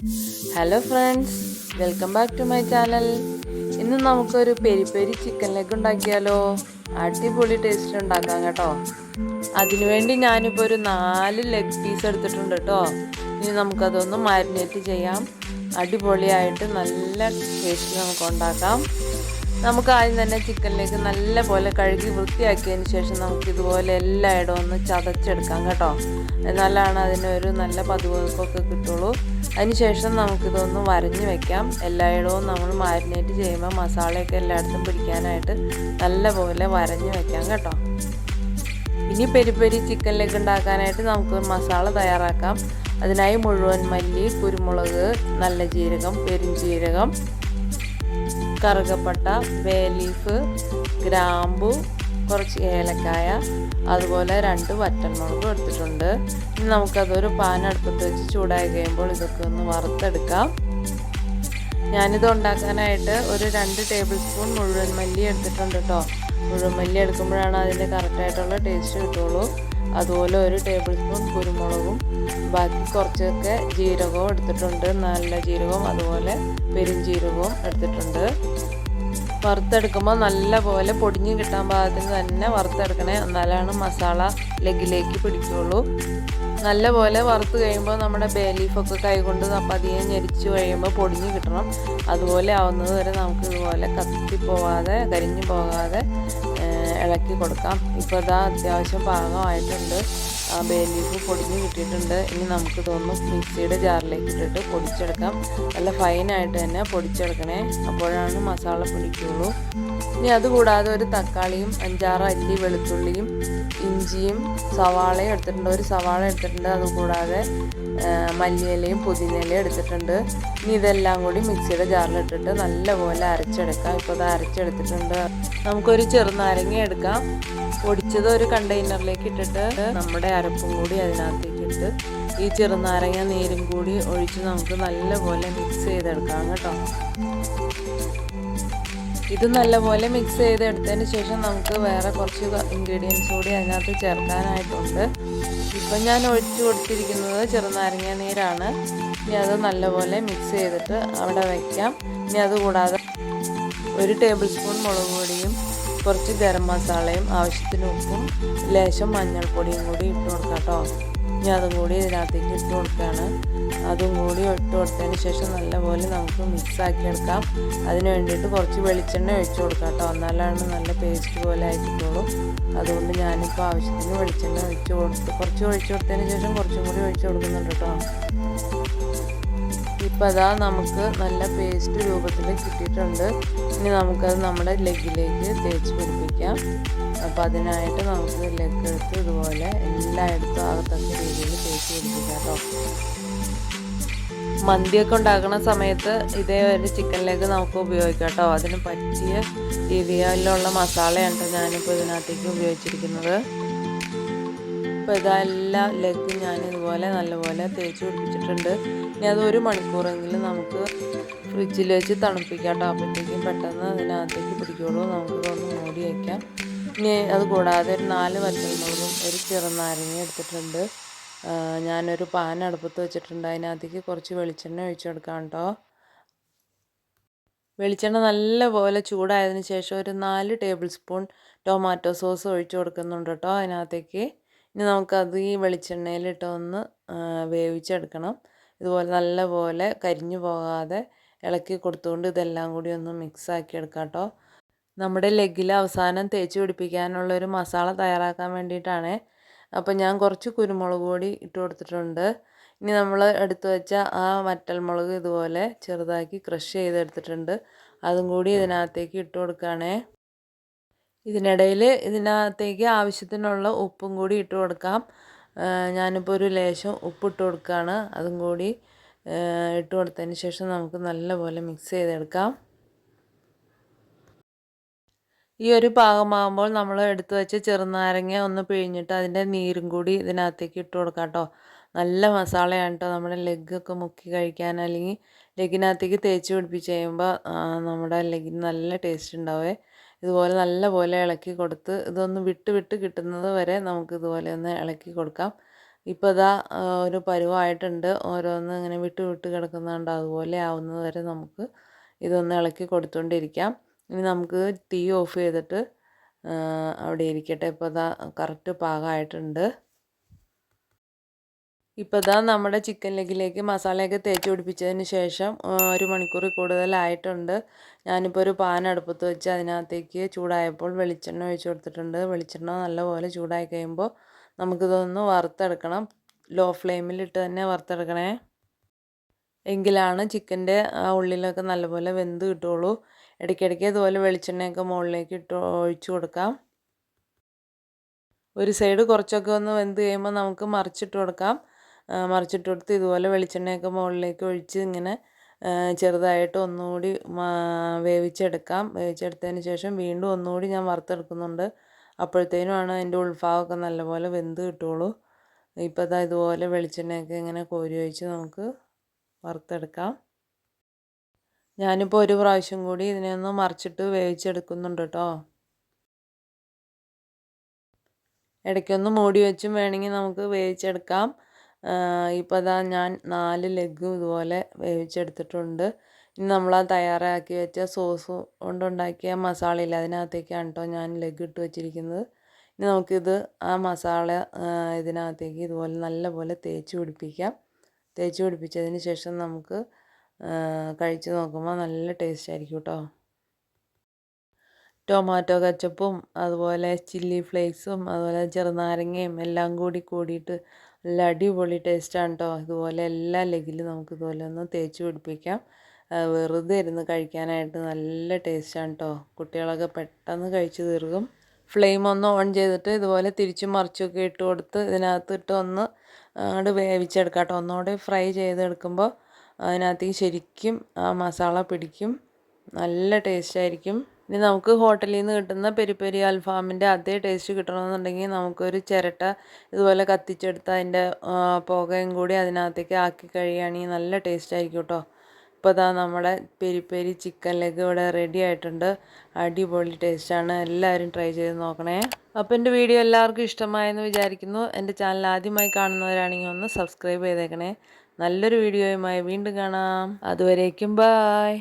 Hello friends welcome back to my channel ഇന്ന് നമുക്കൊരു peri peri chicken leg ഉണ്ടാക്കിയാലോ? അടിപൊളി ടേസ്റ്റ് ഉണ്ടാക്കാം കേട്ടോ. അതിനുവേണ്ടി ഞാനിപ്പോൾ ഒരു നാല് ലെഗ് പീസ് എടുത്തിട്ടുണ്ട് കേട്ടോ. ഇനി നമുക്കതൊന്ന് മാരിനേറ്റ് ചെയ്യാം. അടിപൊളിയായിട്ട് നല്ല ടേസ്റ്റ് നമുക്ക് ഉണ്ടാക്കാം. നമുക്ക് ആദ്യം തന്നെ ചിക്കനിലേക്ക് നല്ല പോലെ കഴുകി വൃത്തിയാക്കിയതിന് ശേഷം നമുക്ക് ഇതുപോലെ എല്ലായിടവും ഒന്ന് ചതച്ചെടുക്കാം കേട്ടോ. എന്നാലാണ് അതിനൊരു നല്ല പതിവൊക്കെ കിട്ടുള്ളൂ. അതിനുശേഷം നമുക്കിതൊന്ന് വരഞ്ഞ് വെക്കാം. എല്ലായിടവും നമ്മൾ മാരിനേറ്റ് ചെയ്യുമ്പോൾ മസാലയൊക്കെ എല്ലായിടത്തും പിടിക്കാനായിട്ട് നല്ല പോലെ വരഞ്ഞ് വെക്കാം കേട്ടോ. ഇനി പെരി പെരി ചിക്കനിലേക്ക് ഉണ്ടാക്കാനായിട്ട് നമുക്ക് മസാല തയ്യാറാക്കാം. അതിനായി മുഴുവൻ മല്ലി കുരുമുളക് നല്ല ജീരകം പെരുംജീരകം കറുകപ്പട്ട ബേ ലീഫ് ഗ്രാമ്പു കുറച്ച് ഏലക്കായ അതുപോലെ രണ്ട് വറ്റൽമുളകും എടുത്തിട്ടുണ്ട്. ഇനി നമുക്കതൊരു പാൻ അടുപ്പത്ത് വെച്ച് ചൂടായി കഴിയുമ്പോൾ ഇതൊക്കെ ഒന്ന് വറുത്തെടുക്കാം. ഞാനിത് ഉണ്ടാക്കാനായിട്ട് ഒരു രണ്ട് ടേബിൾ സ്പൂൺ മുഴുവൻ മല്ലി എടുത്തിട്ടുണ്ട് കേട്ടോ മുഴുവൻ മല്ലി എടുക്കുമ്പോഴാണ് അതിന്റെ കറക്റ്റായിട്ടുള്ള ടേസ്റ്റ് കിട്ടുള്ളൂ. അതുപോലെ ഒരു ടേബിൾ സ്പൂൺ കുരുമുളകും ബാക്കി കുറച്ചൊക്കെ ജീരകവും എടുത്തിട്ടുണ്ട്. നല്ല ജീരകവും അതുപോലെ പെരുംജീരകവും എടുത്തിട്ടുണ്ട്. വറുത്തെടുക്കുമ്പോൾ നല്ല പോലെ പൊടിഞ്ഞ് കിട്ടാൻ പാകത്തിന് തന്നെ വറുത്തെടുക്കണേ. എന്നാലാണ് മസാല ലെഗിലേക്ക് പിടിക്കുള്ളൂ. നല്ല പോലെ വറുത്ത് കഴിയുമ്പോൾ നമ്മുടെ ബേ ലീഫൊക്കെ കൈകൊണ്ട് പതിയെ ഞെരിച്ച് കഴിയുമ്പോൾ പൊടിഞ്ഞു കിട്ടണം. അതുപോലെ ആവുന്നത് വരെ നമുക്ക് ഇതുപോലെ കത്തി പോവാതെ കരിഞ്ഞു പോകാതെ ഇളക്കി കൊടുക്കാം. ഇപ്പോൾ ഇതാ അത്യാവശ്യം പാകമായിട്ടുണ്ട്. ബേ ലീഫ് പൊടിഞ്ഞ് കിട്ടിയിട്ടുണ്ട്. ഇനി നമുക്ക് തോന്നുന്നു മിക്സിയുടെ ജാറിലേക്ക് ഇട്ടിട്ട് പൊടിച്ചെടുക്കാം. നല്ല ഫൈനായിട്ട് തന്നെ പൊടിച്ചെടുക്കണേ. അപ്പോഴാണ് മസാല പിടിക്കുള്ളൂ. ഇനി അതുകൂടാതെ ഒരു തക്കാളിയും അഞ്ചാറ് അല്ലി വെളുത്തുള്ളിയും ഇഞ്ചിയും സവാളയും എടുത്തിട്ടുണ്ട്. ഒരു സവാള എടുത്തിട്ടുണ്ട്. അതുകൂടാതെ മല്ലിയിലയും പുതിനയിലയും എടുത്തിട്ടുണ്ട്. ഇനി ഇതെല്ലാം കൂടി മിക്സിയുടെ ജാറിലിട്ടിട്ട് നല്ലപോലെ അരച്ചെടുക്കാം. ഇപ്പോൾ അത് അരച്ചെടുത്തിട്ടുണ്ട്. നമുക്കൊരു ചെറുനാരങ്ങ എടുക്കാം. പൊടിച്ചത് ഒരു കണ്ടെയ്നറിലേക്ക് ഇട്ടിട്ട് നമ്മുടെ അരപ്പും കൂടി അതിനകത്തേക്ക് ഇട്ട് ഈ ചെറുനാരങ്ങ നീരും കൂടി ഒഴിച്ച് നമുക്ക് നല്ലപോലെ മിക്സ് ചെയ്തെടുക്കാം കേട്ടോ. ഇത് നല്ലപോലെ മിക്സ് ചെയ്തെടുത്തതിന് ശേഷം നമുക്ക് വേറെ കുറച്ച് ഇൻഗ്രീഡിയൻസ് കൂടി അതിനകത്ത് ചേർക്കാനായിട്ടുണ്ട്. ഇപ്പം ഞാൻ ഒഴിച്ചു കൊടുത്തിരിക്കുന്നത് ചെറുനാരങ്ങ നീരാണ്. ഇനി അത് നല്ലപോലെ മിക്സ് ചെയ്തിട്ട് അവിടെ വയ്ക്കാം ഇനി അതുകൂടാതെ ഒരു ടേബിൾ സ്പൂൺ മുളക് പൊടിയും കുറച്ച് ഗരം മസാലയും ആവശ്യത്തിന് ഉപ്പും ലേശം മഞ്ഞൾപ്പൊടിയും കൂടി ഇട്ട് കൊടുക്കാം കേട്ടോ. ഇനി അതും കൂടി ഇതിനകത്തേക്ക് ഇട്ട് കൊടുക്കുകയാണ്. അതും കൂടി ഇട്ട് കൊടുത്തതിന് ശേഷം നല്ലപോലെ നമുക്ക് മിക്സ് ആക്കി എടുക്കാം. അതിന് വേണ്ടിയിട്ട് കുറച്ച് വെളിച്ചെണ്ണ ഒഴിച്ച് കൊടുക്കാം കേട്ടോ. എന്നാലാണ് നല്ല പേസ്റ്റ് പോലെ ആയിട്ടുള്ളൂ അതുകൊണ്ട് ഞാനിപ്പോൾ ആവശ്യത്തിന് വെളിച്ചെണ്ണ ഒഴിച്ച് കൊടുത്ത് കുറച്ച് ഒഴിച്ച് കൊടുത്തതിന് ശേഷം കുറച്ചും കൂടി ഒഴിച്ച് കൊടുക്കുന്നുണ്ട് കേട്ടോ. ഇപ്പം അതാ നമുക്ക് നല്ല പേസ്റ്റ് രൂപത്തിൽ കിട്ടിയിട്ടുണ്ട്. ഇനി നമുക്കത് നമ്മുടെ ലെഗിലേക്ക് തേച്ച് പിടിപ്പിക്കാം. അപ്പോൾ അതിനായിട്ട് നമുക്ക് ലെഗ് എടുത്ത് ഇതുപോലെ എല്ലായിടത്തും ആകത്തക്ക രീതിയിൽ തേച്ച് പിടിപ്പിക്കാം കേട്ടോ. മന്തിയൊക്കെ ഉണ്ടാക്കുന്ന സമയത്ത് ഇതേ ഒരു ചിക്കൻ ലെഗ് നമുക്ക് ഉപയോഗിക്കാം കേട്ടോ. അതിന് പറ്റിയ രീതിയിലുള്ള മസാലയാണ് ഞാനിപ്പോൾ ഇതിനകത്തേക്ക് ഉപയോഗിച്ചിരിക്കുന്നത്. ഇപ്പോൾ ഇതെല്ലാ ലെഗ് ഞാൻ ഇതുപോലെ നല്ലപോലെ തേച്ച് പിടിപ്പിച്ചിട്ടുണ്ട്. ഇനി അത് ഒരു മണിക്കൂറെങ്കിലും നമുക്ക് ഫ്രിഡ്ജിൽ വെച്ച് തണുപ്പിക്കാം അപ്പോഴത്തേക്കും പെട്ടെന്ന് അതിനകത്തേക്ക് പിടിക്കുള്ളൂ. നമുക്കിതൊന്ന് മൂടി വയ്ക്കാം ഇനി അത് കൂടാതെ ഒരു നാല് വറ്റൽമുളകും ഒരു ചെറുനാരങ്ങ എടുത്തിട്ടുണ്ട്. ഞാനൊരു പാൻ അടുപ്പത്ത് വെച്ചിട്ടുണ്ട്. അതിനകത്തേക്ക് കുറച്ച് വെളിച്ചെണ്ണ ഒഴിച്ചു കൊടുക്കാം കേട്ടോ. വെളിച്ചെണ്ണ നല്ലപോലെ ചൂടായതിന് ശേഷം ഒരു നാല് ടേബിൾ സ്പൂൺ ടൊമാറ്റോ സോസ് ഒഴിച്ചു കൊടുക്കുന്നുണ്ട് കേട്ടോ അതിനകത്തേക്ക്. ഇനി നമുക്കത് ഈ വെളിച്ചെണ്ണയിലിട്ട് ഒന്ന് വേവിച്ചെടുക്കണം. ഇതുപോലെ നല്ലപോലെ കരിഞ്ഞു പോകാതെ ഇളക്കി കൊടുത്തുകൊണ്ട് ഇതെല്ലാം കൂടി ഒന്ന് മിക്സ് ആക്കി എടുക്കാം കേട്ടോ നമ്മുടെ ലെഗിൽ അവസാനം തേച്ച് പിടിപ്പിക്കാനുള്ള ഒരു മസാല തയ്യാറാക്കാൻ വേണ്ടിയിട്ടാണ്. അപ്പോൾ ഞാൻ കുറച്ച് കുരുമുളക് പൊടി ഇട്ട് കൊടുത്തിട്ടുണ്ട്. ഇനി നമ്മൾ എടുത്തു വെച്ച ആ വറ്റൽമുളക് ഇതുപോലെ ചെറുതാക്കി ക്രഷ് ചെയ്തെടുത്തിട്ടുണ്ട്. അതും കൂടി ഇതിനകത്തേക്ക് ഇട്ട് കൊടുക്കുകയാണേ ഇതിനിടയിൽ ഇതിനകത്തേക്ക് ആവശ്യത്തിനുള്ള ഉപ്പും കൂടി ഇട്ട് കൊടുക്കാം. ഞാനിപ്പോൾ ഒരു ലേശം ഉപ്പിട്ട് കൊടുക്കുകയാണ് അതും കൂടി ഇട്ട് കൊടുത്തതിന് ശേഷം നമുക്ക് നല്ലപോലെ മിക്സ് ചെയ്തെടുക്കാം. ഈ ഒരു പാകമാകുമ്പോൾ നമ്മൾ എടുത്തു വെച്ച് ചെറുനാരങ്ങ ഒന്ന് പിഴിഞ്ഞിട്ട് അതിന്റെ നീരും കൂടി ഇതിനകത്തേക്ക് ഇട്ട് കൊടുക്കാം കേട്ടോ. നല്ല മസാലയാണ് കേട്ടോ നമ്മുടെ ലെഗൊക്കെ മുക്കി കഴിക്കാൻ അല്ലെങ്കിൽ ലെഗിനകത്തേക്ക് തേച്ച് പിടിപ്പിച്ച് കഴിയുമ്പോൾ നമ്മുടെ ലെഗിന് നല്ല ടേസ്റ്റ് ഉണ്ടാവേ. ഇതുപോലെ നല്ല പോലെ ഇളക്കി കൊടുത്ത് ഇതൊന്ന് വിട്ട് വിട്ട് കിട്ടുന്നത് വരെ നമുക്ക് ഇതുപോലെ ഒന്ന് ഇളക്കി കൊടുക്കാം. ഇപ്പോൾ ഇതാ ഒരു പരുവായിട്ടുണ്ട്. ഓരോന്ന് ഇങ്ങനെ വിട്ട് വിട്ട് കിടക്കുന്നുണ്ട്. അതുപോലെ ആവുന്നത് വരെ നമുക്ക് ഇതൊന്ന് ഇളക്കി കൊടുത്തുകൊണ്ടിരിക്കാം ഇനി നമുക്ക് തീ ഓഫ് ചെയ്തിട്ട് അവിടെ ഇരിക്കട്ടെ. ഇപ്പോൾ ഇതാ കറക്റ്റ് പാകമായിട്ടുണ്ട്. ഇപ്പോൾ ഇതാ നമ്മുടെ ചിക്കൻ ലെഗിലേക്ക് മസാലയൊക്കെ തേച്ച് പിടിപ്പിച്ചതിന് ശേഷം ഒരു മണിക്കൂർ കൂടുതലായിട്ടുണ്ട്. ഞാനിപ്പോൾ ഒരു പാൻ അടുപ്പത്ത് വെച്ച് അതിനകത്തേക്ക് ചൂടായപ്പോൾ വെളിച്ചെണ്ണ ഒഴിച്ചു കൊടുത്തിട്ടുണ്ട്. വെളിച്ചെണ്ണ നല്ലപോലെ ചൂടായി കഴിയുമ്പോൾ നമുക്കിതൊന്ന് വറുത്തെടുക്കണം. ലോ ഫ്ലെയിമിലിട്ട് തന്നെ വറുത്തെടുക്കണേ. എങ്കിലാണ് ചിക്കന്റെ ആ ഉള്ളിലൊക്കെ നല്ലപോലെ വെന്ത് കിട്ടുള്ളൂ. ഇടയ്ക്കിടയ്ക്ക് ഇതുപോലെ വെളിച്ചെണ്ണയൊക്കെ മുകളിലേക്ക് ഇട്ട് ഒഴിച്ചു കൊടുക്കാം. ഒരു സൈഡ് കുറച്ചൊക്കെ ഒന്ന് വെന്ത് കഴിയുമ്പോൾ നമുക്ക് മറിച്ചിട്ട് കൊടുക്കാം. മറിച്ചിട്ട് കൊടുത്ത് ഇതുപോലെ വെളിച്ചെണ്ണയൊക്കെ മുകളിലേക്ക് ഒഴിച്ച് ഇങ്ങനെ ചെറുതായിട്ട് ഒന്നുകൂടി വേവിച്ചെടുക്കാം. വേവിച്ചെടുത്തതിന് ശേഷം വീണ്ടും ഒന്നുകൂടി ഞാൻ വറുത്തെടുക്കുന്നുണ്ട്. അപ്പോഴത്തേനുമാണ് അതിന്റെ ഉൾഭാഗമൊക്കെ നല്ലപോലെ വെന്ത് കിട്ടുള്ളൂ ഇപ്പോൾ ഇതാ ഇതുപോലെ വെളിച്ചെണ്ണയൊക്കെ ഇങ്ങനെ കോരി ഒഴിച്ച് നമുക്ക് വറുത്തെടുക്കാം. ഞാനിപ്പോൾ ഒരു പ്രാവശ്യം കൂടി ഇതിനെ ഒന്ന് മറിച്ചിട്ട് വേവിച്ചെടുക്കുന്നുണ്ട് കേട്ടോ. ഇടയ്ക്കൊന്ന് മൂടി വെച്ചും വേണമെങ്കിൽ നമുക്ക് വേവിച്ചെടുക്കാം. ഇപ്പോൾ അതാ ഞാൻ നാല് ലെഗും ഇതുപോലെ വേവിച്ചെടുത്തിട്ടുണ്ട്. ഇനി നമ്മൾ ആ തയ്യാറാക്കി വെച്ച സോസ് കൊണ്ടുണ്ടാക്കിയ മസാലയില്ല അതിനകത്തേക്കാണ് കേട്ടോ ഞാൻ ലെഗ് ഇട്ട് വെച്ചിരിക്കുന്നത്. ഇനി നമുക്കിത് ആ മസാല ഇതിനകത്തേക്ക് ഇതുപോലെ നല്ലപോലെ തേച്ച് പിടിപ്പിക്കാം. തേച്ച് പിടിപ്പിച്ചതിന് ശേഷം നമുക്ക് കഴിച്ച് നോക്കുമ്പോൾ നല്ല ടേസ്റ്റ് ആയിരിക്കും കേട്ടോ ടൊമാറ്റോ കച്ചപ്പും അതുപോലെ ചില്ലി ഫ്ലേക്സും അതുപോലെ ചെറുനാരങ്ങയും എല്ലാം കൂടി കൂടിയിട്ട് നല്ല അടിപൊളി ടേസ്റ്റാണ് കേട്ടോ ഇതുപോലെ എല്ലാ ലെഗിലും നമുക്ക് ഇതുപോലെ ഒന്ന് തേച്ച് പിടിപ്പിക്കാം. വെറുതെ ഇരുന്ന് കഴിക്കാനായിട്ട് നല്ല ടേസ്റ്റാണ് കേട്ടോ കുട്ടികളൊക്കെ പെട്ടെന്ന് കഴിച്ചു തീർക്കും. ഫ്ലെയിം ഒന്ന് ഓൺ ചെയ്തിട്ട് ഇതുപോലെ തിരിച്ചും മറിച്ചൊക്കെ ഇട്ട് കൊടുത്ത് ഇതിനകത്തിട്ട് ഒന്ന് അങ്ങോട്ട് വേവിച്ചെടുക്കാം കേട്ടോ ഒന്നുകൂടെ ഫ്രൈ ചെയ്തെടുക്കുമ്പോൾ അതിനകത്തേക്ക് ശരിക്കും ആ മസാല പിടിക്കും. നല്ല ടേസ്റ്റ് ആയിരിക്കും. ഇനി നമുക്ക് ഹോട്ടലിൽ നിന്ന് കിട്ടുന്ന പെരി പെരി അൽഫാമിന്റെ അതേ ടേസ്റ്റ് കിട്ടണമെന്നുണ്ടെങ്കിൽ നമുക്കൊരു ചിരട്ട ഇതുപോലെ കത്തിച്ചെടുത്ത് അതിന്റെ പുകയും കൂടി അതിനകത്തേക്ക് ആക്കി കഴിയുകയാണെങ്കിൽ നല്ല ടേസ്റ്റ് ആയിരിക്കും കേട്ടോ. ഇപ്പോൾ ഇതാ നമ്മുടെ പെരി പെരി ചിക്കൻ ലെഗ് ഇവിടെ റെഡി ആയിട്ടുണ്ട്. അടിപൊളി ടേസ്റ്റാണ് എല്ലാവരും ട്രൈ ചെയ്ത് നോക്കണേ. അപ്പോൾ എന്റെ വീഡിയോ എല്ലാവർക്കും ഇഷ്ടമായെന്ന് വിചാരിക്കുന്നു. എന്റെ ചാനൽ ആദ്യമായി കാണുന്നവരാണെങ്കിൽ ഒന്ന് സബ്സ്ക്രൈബ് ചെയ്തേക്കണേ. നല്ലൊരു വീഡിയോയുമായി വീണ്ടും കാണാം. അതുവരേക്കും ബായ്.